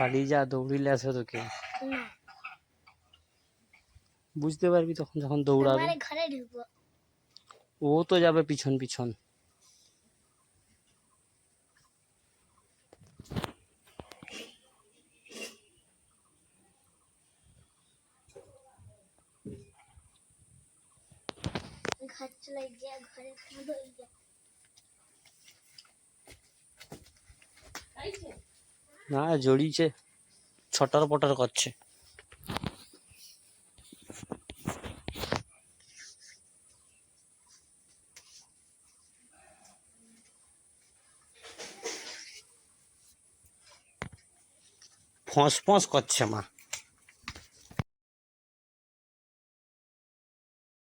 পালিয়ে যা দৌড়িলে আসবে তোকে। বুঝতে পারবি তখন যখন দৌড়াবে। ও তো যাবে পিছন পিছন। ঘর চলে যা ঘরে ঢুকবো যা না জড়িয়েছে ছটার পটার করছে। ফস ফস করছে মা।